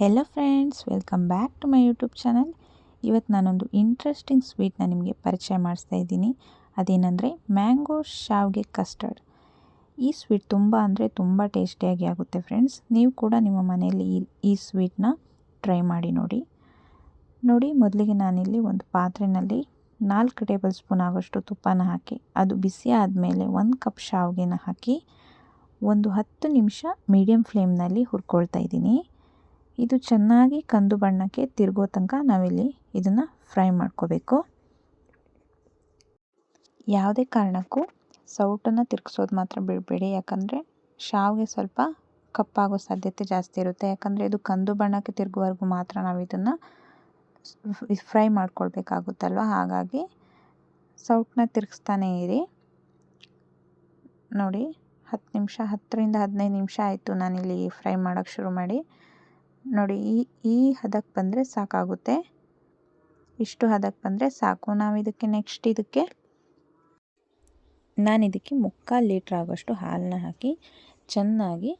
Hello friends welcome back to my YouTube channel ಇವತ್ತು ನಾನೊಂದು interesting ಸ್ವೀಟ್ನ ನಿಮಗೆ ಪರಿಚಯ ಮಾಡಿಸ್ತಾ ಇದ್ದೀನಿ. ಅದೇನೆಂದರೆ ಮ್ಯಾಂಗೋ ಶಾವ್ಗೆ ಕಸ್ಟರ್ಡ್ ಈ ಸ್ವೀಟ್ ತುಂಬ ಅಂದರೆ ತುಂಬ ಟೇಸ್ಟಿಯಾಗಿ ಆಗುತ್ತೆ ಫ್ರೆಂಡ್ಸ್ ನೀವು ಕೂಡ ನಿಮ್ಮ ಮನೆಯಲ್ಲಿ ಈ ಈ ಸ್ವೀಟ್ನ ಟ್ರೈ ಮಾಡಿ ನೋಡಿ. ನೋಡಿ, ಮೊದಲಿಗೆ ನಾನಿಲ್ಲಿ ಒಂದು ಪಾತ್ರೆಯಲ್ಲಿ ನಾಲ್ಕು ಟೇಬಲ್ ಸ್ಪೂನ್ ಆಗೋಷ್ಟು ತುಪ್ಪನ ಹಾಕಿ, ಅದು ಬಿಸಿ ಆದಮೇಲೆ ಒಂದು ಕಪ್ ಶಾವಿಗೆನ ಹಾಕಿ ಒಂದು ಹತ್ತು ನಿಮಿಷ ಮೀಡಿಯಮ್ ಫ್ಲೇಮ್ನಲ್ಲಿ ಹುರ್ಕೊಳ್ತಾ ಇದ್ದೀನಿ. ಇದು ಚೆನ್ನಾಗಿ ಕಂದು ಬಣ್ಣಕ್ಕೆ ತಿರುಗೋ ತನಕ ನಾವಿಲ್ಲಿ ಇದನ್ನು ಫ್ರೈ ಮಾಡ್ಕೋಬೇಕು. ಯಾವುದೇ ಕಾರಣಕ್ಕೂ ಸೌಟನ್ನು ತಿರುಗಿಸೋದು ಮಾತ್ರ ಬಿಡಬೇಡಿ. ಯಾಕಂದರೆ ಶಾವಿಗೆ ಸ್ವಲ್ಪ ಕಪ್ಪಾಗೋ ಸಾಧ್ಯತೆ ಜಾಸ್ತಿ ಇರುತ್ತೆ. ಯಾಕಂದರೆ ಇದು ಕಂದು ಬಣ್ಣಕ್ಕೆ ತಿರುಗುವವರೆಗೂ ಮಾತ್ರ ನಾವು ಇದನ್ನು ಫ್ರೈ ಮಾಡ್ಕೊಳ್ಬೇಕಾಗುತ್ತಲ್ವ? ಹಾಗಾಗಿ ಸೌಟನ್ನ ತಿರುಗಿಸ್ತಾನೇ ಇರಿ. ನೋಡಿ, ಹತ್ತು ನಿಮಿಷ, ಹತ್ತರಿಂದ ಹದಿನೈದು ನಿಮಿಷ ಆಯಿತು ನಾನಿಲ್ಲಿ ಫ್ರೈ ಮಾಡೋಕ್ಕೆ ಶುರು ಮಾಡಿ. ನೋಡಿ, ಈ ಈ ಹದಕ್ಕೆ ಬಂದರೆ ಸಾಕಾಗುತ್ತೆ. ಇಷ್ಟು ಹದಕ್ಕೆ ಬಂದರೆ ಸಾಕು. ನಾವು ಇದಕ್ಕೆ ನೆಕ್ಸ್ಟ್ ಇದಕ್ಕೆ ನಾನು ಇದಕ್ಕೆ ಮುಕ್ಕಾಲು ಲೀಟ್ರ್ ಆಗೋಷ್ಟು ಹಾಲನ್ನ ಹಾಕಿ ಚೆನ್ನಾಗಿ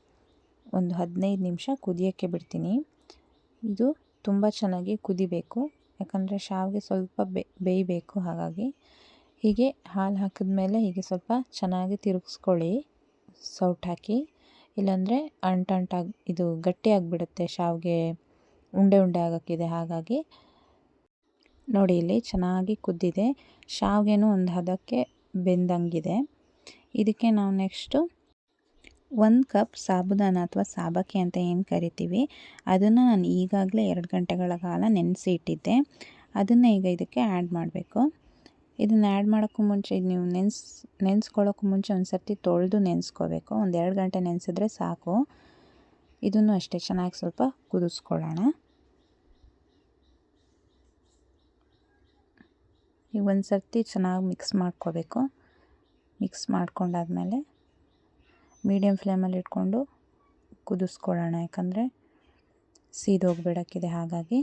ಒಂದು ಹದಿನೈದು ನಿಮಿಷ ಕುದಿಯೋಕ್ಕೆ ಬಿಡ್ತೀನಿ. ಇದು ತುಂಬ ಚೆನ್ನಾಗಿ ಕುದಿಬೇಕು. ಯಾಕಂದರೆ ಶಾವಿಗೆ ಸ್ವಲ್ಪ ಬೇಯಬೇಕು ಹಾಗಾಗಿ. ಹೀಗೆ ಹಾಲು ಹಾಕಿದ್ಮೇಲೆ ಹೀಗೆ ಸ್ವಲ್ಪ ಚೆನ್ನಾಗಿ ತಿರುಗಿಸ್ಕೊಳ್ಳಿ. ಸೌಟ್ ಹಾಕಿ. ಇಲ್ಲಾಂದರೆ ಅಂಟಂಟಾಗಿ, ಇದು ಗಟ್ಟಿಯಾಗಿಬಿಡುತ್ತೆ, ಶಾವಿಗೆ ಉಂಡೆ ಉಂಡೆ ಆಗೋಕ್ಕಿದೆ. ಹಾಗಾಗಿ ನೋಡಿ, ಇಲ್ಲಿ ಚೆನ್ನಾಗಿ ಕುದ್ದಿದೆ. ಶಾವಿಗೆನೂ ಒಂದು ಹದಕ್ಕೆ ಬೆಂದಂಗಿದೆ. ಇದಕ್ಕೆ ನಾವು ನೆಕ್ಸ್ಟು ಒಂದು ಕಪ್ ಸಾಬುದಾನ ಅಥವಾ ಸಾಬಕ್ಕಿ ಅಂತ ಏನು ಕರಿತೀವಿ, ಅದನ್ನು ನಾನು ಈಗಾಗಲೇ ಎರಡು ಗಂಟೆಗಳ ಕಾಲ ನೆನೆಸಿ ಇಟ್ಟಿದ್ದೆ ಅದನ್ನು ಈಗ ಇದಕ್ಕೆ ಆ್ಯಡ್ ಮಾಡಬೇಕು. ಇದನ್ನು ಆ್ಯಡ್ ಮಾಡೋಕ್ಕೂ ಮುಂಚೆ ಇದು ನೀವು ನೆನ್ಸ್, ನೆನೆಸ್ಕೊಳ್ಳೋಕ್ಕೂ ಮುಂಚೆ ಒಂದು ಸರ್ತಿ ತೊಳೆದು ನೆನೆಸ್ಕೋಬೇಕು. ಒಂದು ಎರಡು ಗಂಟೆ ನೆನೆಸಿದ್ರೆ ಸಾಕು. ಇದನ್ನು ಅಷ್ಟೇ ಚೆನ್ನಾಗಿ ಸ್ವಲ್ಪ ಕುದಿಸ್ಕೊಳ್ಳೋಣ. ಈಗ ಒಂದು ಸರ್ತಿ ಚೆನ್ನಾಗಿ ಮಿಕ್ಸ್ ಮಾಡ್ಕೋಬೇಕು. ಮಿಕ್ಸ್ ಮಾಡ್ಕೊಂಡಾದ್ಮೇಲೆ ಮೀಡಿಯಮ್ ಫ್ಲೇಮಲ್ಲಿ ಇಟ್ಕೊಂಡು ಕುದಿಸ್ಕೊಳ್ಳೋಣ. ಯಾಕಂದರೆ ಸೀದೋಗ್ಬಿಡೋಕ್ಕಿದೆ ಹಾಗಾಗಿ.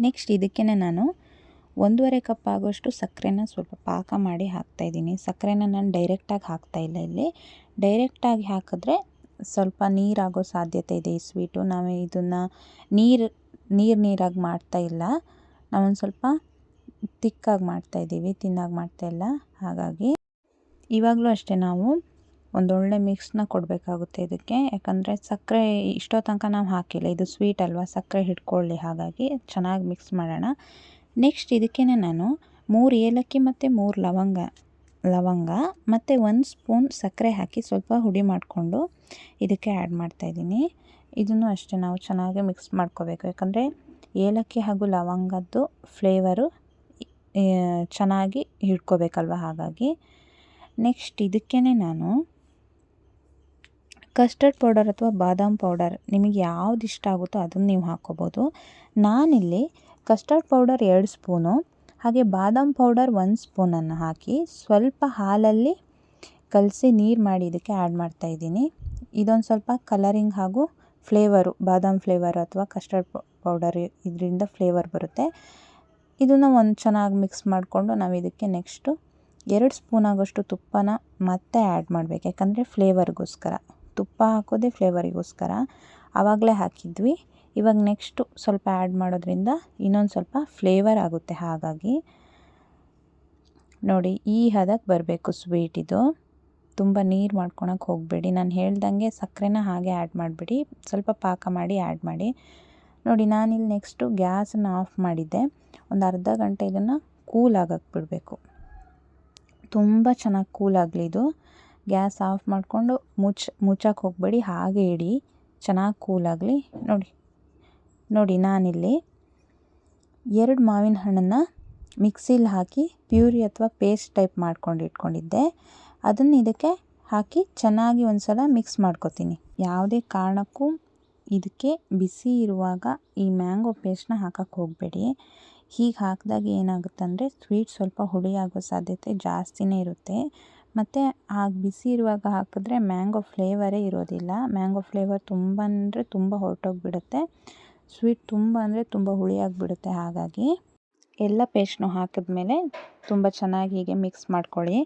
ನೆಕ್ಸ್ಟ್ ಇದಕ್ಕೆ ನಾನು ಒಂದೂವರೆ ಕಪ್ ಆಗೋಷ್ಟು ಸಕ್ಕರೆನ ಸ್ವಲ್ಪ ಪಾಕ ಮಾಡಿ ಹಾಕ್ತಾಯಿದ್ದೀನಿ ಸಕ್ಕರೆನ ನಾನು ಡೈರೆಕ್ಟಾಗಿ ಹಾಕ್ತಾಯಿಲ್ಲ ಇಲ್ಲಿ ಡೈರೆಕ್ಟಾಗಿ ಹಾಕಿದ್ರೆ ಸ್ವಲ್ಪ ನೀರಾಗೋ ಸಾಧ್ಯತೆ ಇದೆ ಈ ಸ್ವೀಟು ನಾವು ಇದನ್ನು ನೀರು ನೀರು ನೀರಾಗಿ ಮಾಡ್ತಾ ಇಲ್ಲ. ನಾವೊಂದು ಸ್ವಲ್ಪ ತಿಕ್ಕಾಗಿ ಮಾಡ್ತಾಯಿದ್ದೀವಿ ತಿನ್ನಾಗಿ ಮಾಡ್ತಾಯಿಲ್ಲ ಹಾಗಾಗಿ ಇವಾಗಲೂ ಅಷ್ಟೇ ನಾವು ಒಂದೊಳ್ಳೆ ಮಿಕ್ಸ್ನ ಕೊಡಬೇಕಾಗುತ್ತೆ ಇದಕ್ಕೆ. ಯಾಕಂದರೆ ಸಕ್ಕರೆ ಇಷ್ಟೋ ತನಕ ನಾವು ಹಾಕಿಲ್ಲ. ಇದು ಸ್ವೀಟ್ ಅಲ್ವಾ? ಸಕ್ಕರೆ ಹಿಡ್ಕೊಳ್ಳಿ ಹಾಗಾಗಿ ಚೆನ್ನಾಗಿ ಮಿಕ್ಸ್ ಮಾಡೋಣ. ನೆಕ್ಸ್ಟ್ ಇದಕ್ಕೇ ನಾನು ಮೂರು ಏಲಕ್ಕಿ ಮತ್ತು ಮೂರು ಲವಂಗ ಲವಂಗ ಮತ್ತು ಒಂದು ಸ್ಪೂನ್ ಸಕ್ಕರೆ ಹಾಕಿ ಸ್ವಲ್ಪ ಹುಡಿ ಮಾಡಿಕೊಂಡು ಇದಕ್ಕೆ ಆ್ಯಡ್ ಮಾಡ್ತಾಯಿದ್ದೀನಿ ಇದನ್ನು ಅಷ್ಟೇ ನಾವು ಚೆನ್ನಾಗಿ ಮಿಕ್ಸ್ ಮಾಡ್ಕೋಬೇಕು. ಯಾಕಂದರೆ ಏಲಕ್ಕಿ ಹಾಗೂ ಲವಂಗದ್ದು ಫ್ಲೇವರು ಚೆನ್ನಾಗಿ ಹಿಡ್ಕೋಬೇಕಲ್ವ? ಹಾಗಾಗಿ. ನೆಕ್ಸ್ಟ್ ಇದಕ್ಕೇ ನಾನು ಕಸ್ಟರ್ಡ್ ಪೌಡರ್ ಅಥವಾ ಬಾದಾಮ್ ಪೌಡರ್ ನಿಮಗೆ ಯಾವ್ದು ಇಷ್ಟ ಆಗುತ್ತೋ ಅದನ್ನು ನೀವು ಹಾಕ್ಕೋಬೋದು. ನಾನಿಲ್ಲಿ ಕಸ್ಟರ್ಡ್ ಪೌಡರ್ ಎರಡು ಸ್ಪೂನು, ಹಾಗೆ ಬಾದಾಮ್ ಪೌಡರ್ ಒಂದು ಸ್ಪೂನನ್ನು ಹಾಕಿ ಸ್ವಲ್ಪ ಹಾಲಲ್ಲಿ ಕಲಸಿ ನೀರು ಮಾಡಿ ಇದಕ್ಕೆ ಆ್ಯಡ್ ಮಾಡ್ತಾಯಿದ್ದೀನಿ ಇದೊಂದು ಸ್ವಲ್ಪ ಕಲರಿಂಗ್ ಹಾಗೂ ಫ್ಲೇವರು, ಬಾದಾಮ್ ಫ್ಲೇವರ್ ಅಥವಾ ಕಸ್ಟರ್ಡ್ ಪೌಡರ್ ಇದರಿಂದ ಫ್ಲೇವರ್ ಬರುತ್ತೆ. ಇದನ್ನು ಒಂದು ಚೆನ್ನಾಗಿ ಮಿಕ್ಸ್ ಮಾಡಿಕೊಂಡು ನಾವು ಇದಕ್ಕೆ ನೆಕ್ಸ್ಟು ಎರಡು ಸ್ಪೂನ್ ಆಗೋಷ್ಟು ತುಪ್ಪನ ಮತ್ತೆ ಆ್ಯಡ್ ಮಾಡಬೇಕು, ಯಾಕಂದರೆ ಫ್ಲೇವರ್ಗೋಸ್ಕರ. ತುಪ್ಪ ಹಾಕೋದೆ ಫ್ಲೇವರಿಗೋಸ್ಕರ ಆವಾಗಲೇ ಹಾಕಿದ್ವಿ. ಇವಾಗ ನೆಕ್ಸ್ಟು ಸ್ವಲ್ಪ ಆ್ಯಡ್ ಮಾಡೋದ್ರಿಂದ ಇನ್ನೊಂದು ಸ್ವಲ್ಪ ಫ್ಲೇವರ್ ಆಗುತ್ತೆ ಹಾಗಾಗಿ. ನೋಡಿ, ಈ ಹದಕ್ಕೆ ಬರಬೇಕು ಸ್ವೀಟ್ ಇದು. ತುಂಬ ನೀರು ಮಾಡ್ಕೊಳಕ್ಕೆ ಹೋಗಬೇಡಿ. ನಾನು ಹೇಳ್ದಂಗೆ ಸಕ್ಕರೆನ ಹಾಗೆ ಆ್ಯಡ್ ಮಾಡಿಬಿಡಿ. ಸ್ವಲ್ಪ ಪಾಕ ಮಾಡಿ ಆ್ಯಡ್ ಮಾಡಿ. ನೋಡಿ, ನಾನಿಲ್ಲಿ ನೆಕ್ಸ್ಟು ಗ್ಯಾಸನ್ನು ಆಫ್ ಮಾಡಿದ್ದೆ. ಒಂದು ಅರ್ಧ ಗಂಟೆ ಇದನ್ನು ಕೂಲ್ ಆಗಕ್ಕೆ ಬಿಡಬೇಕು. ತುಂಬ ಚೆನ್ನಾಗಿ ಕೂಲ್ ಆಗಲಿ ಇದು. ಗ್ಯಾಸ್ ಆಫ್ ಮಾಡಿಕೊಂಡು ಮುಚ್ಚ ಮುಚ್ಚಕ್ಕೆ ಹೋಗಬೇಡಿ, ಹಾಗೆ ಇಡಿ. ಚೆನ್ನಾಗಿ ಕೂಲಾಗಲಿ ನೋಡಿ ನೋಡಿ, ನಾನಿಲ್ಲಿ ಎರಡು ಮಾವಿನ ಹಣ್ಣನ್ನು ಮಿಕ್ಸಿಲಿ ಹಾಕಿ ಪ್ಯೂರಿ ಅಥವಾ ಪೇಸ್ಟ್ ಟೈಪ್ ಮಾಡ್ಕೊಂಡು ಇಟ್ಕೊಂಡಿದ್ದೆ. ಅದನ್ನು ಇದಕ್ಕೆ ಹಾಕಿ ಚೆನ್ನಾಗಿ ಒಂದು ಸಲ ಮಿಕ್ಸ್ ಮಾಡ್ಕೊತೀನಿ. ಯಾವುದೇ ಕಾರಣಕ್ಕೂ ಇದಕ್ಕೆ ಬಿಸಿ ಇರುವಾಗ ಈ ಮ್ಯಾಂಗೋ ಪೇಸ್ಟ್ನ ಹಾಕಕ್ಕೆ ಹೋಗಬೇಡಿ. ಹೀಗೆ ಹಾಕಿದಾಗ ಏನಾಗುತ್ತೆ ಅಂದರೆ ಸ್ವೀಟ್ ಸ್ವಲ್ಪ ಹುಳಿ ಆಗೋ ಸಾಧ್ಯತೆ ಜಾಸ್ತಿನೇ ಇರುತ್ತೆ. ಮತ್ತು ಆಗ ಬಿಸಿ ಇರುವಾಗ ಹಾಕಿದ್ರೆ ಮ್ಯಾಂಗೋ ಫ್ಲೇವರೇ ಇರೋದಿಲ್ಲ. ಮ್ಯಾಂಗೋ ಫ್ಲೇವರ್ ತುಂಬ ಅಂದರೆ ತುಂಬ ಹೊರಟೋಗ್ಬಿಡುತ್ತೆ. ಸ್ವೀಟ್ ತುಂಬ ಅಂದರೆ ತುಂಬ ಹುಳಿಯಾಗಿಬಿಡುತ್ತೆ ಹಾಗಾಗಿ. ಎಲ್ಲ ಪೇಸ್ಟ್ನು ಹಾಕಿದ್ಮೇಲೆ ತುಂಬ ಚೆನ್ನಾಗಿ ಹೀಗೆ ಮಿಕ್ಸ್ ಮಾಡ್ಕೊಳ್ಳಿ.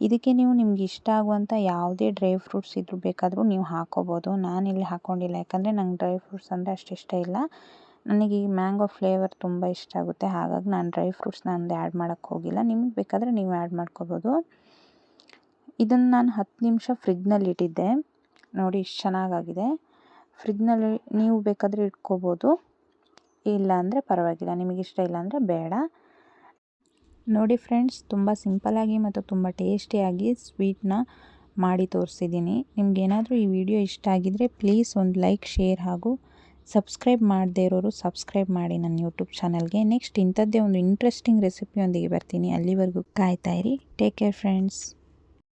ಇದಕ್ಕೆ ನೀವು ನಿಮ್ಗೆ ಇಷ್ಟ ಆಗುವಂಥ ಯಾವುದೇ ಡ್ರೈ ಫ್ರೂಟ್ಸ್ ಇದ್ರೂ ಬೇಕಾದರೂ ನೀವು ಹಾಕೋಬೋದು. ಇಲ್ಲಿ ಹಾಕ್ಕೊಂಡಿಲ್ಲ ಯಾಕಂದರೆ ನಂಗೆ ಡ್ರೈ ಫ್ರೂಟ್ಸ್ ಅಂದರೆ ಅಷ್ಟು ಇಷ್ಟ ಇಲ್ಲ. ನನಗೆ ಈ ಮ್ಯಾಂಗೋ ಫ್ಲೇವರ್ ತುಂಬ ಇಷ್ಟ ಆಗುತ್ತೆ. ಹಾಗಾಗಿ ನಾನು ಡ್ರೈ ಫ್ರೂಟ್ಸ್ ನಂದು ಆ್ಯಡ್ ಮಾಡೋಕ್ಕೆ ಹೋಗಿಲ್ಲ. ನಿಮಗೆ ಬೇಕಾದರೆ ನೀವು ಆ್ಯಡ್ ಮಾಡ್ಕೋಬೋದು. ಇದನ್ನು ನಾನು ಹತ್ತು ನಿಮಿಷ ಫ್ರಿಜ್ನಲ್ಲಿ ಇಟ್ಟಿದ್ದೆ. ನೋಡಿ ಇಷ್ಟು ಚೆನ್ನಾಗಾಗಿದೆ. ಫ್ರಿಜ್ನಲ್ಲಿ ನೀವು ಬೇಕಾದರೆ ಇಟ್ಕೋಬೋದು. ಇಲ್ಲ ಅಂದರೆ ಪರವಾಗಿಲ್ಲ. ನಿಮಗೆ ಇಷ್ಟ ಇಲ್ಲ ಅಂದರೆ ಬೇಡ. ನೋಡಿ ಫ್ರೆಂಡ್ಸ್ ತುಂಬ ಸಿಂಪಲಾಗಿ ಮತ್ತು ತುಂಬ ಟೇಸ್ಟಿಯಾಗಿ ಸ್ವೀಟ್ನ ಮಾಡಿ ತೋರಿಸಿದ್ದೀನಿ. ನಿಮ್ಗೇನಾದರೂ ಈ ವಿಡಿಯೋ ಇಷ್ಟ ಆಗಿದರೆ ಪ್ಲೀಸ್ ಒಂದು ಲೈಕ್ ಶೇರ್ ಹಾಗೂ ಸಬ್ಸ್ಕ್ರೈಬ್ ಮಾಡದೇ ಇರೋರು ಸಬ್ಸ್ಕ್ರೈಬ್ ಮಾಡಿ ನನ್ನ ಯೂಟ್ಯೂಬ್ ಚಾನಲ್ಗೆ ನೆಕ್ಸ್ಟ್ ಇಂಥದ್ದೇ ಒಂದು ಇಂಟ್ರೆಸ್ಟಿಂಗ್ ರೆಸಿಪಿಯೊಂದಿಗೆ ಬರ್ತೀನಿ. ಅಲ್ಲಿವರೆಗೂ ಕಾಯ್ತಾಯಿರಿ ಟೇಕ್ ಕೇರ್ ಫ್ರೆಂಡ್ಸ್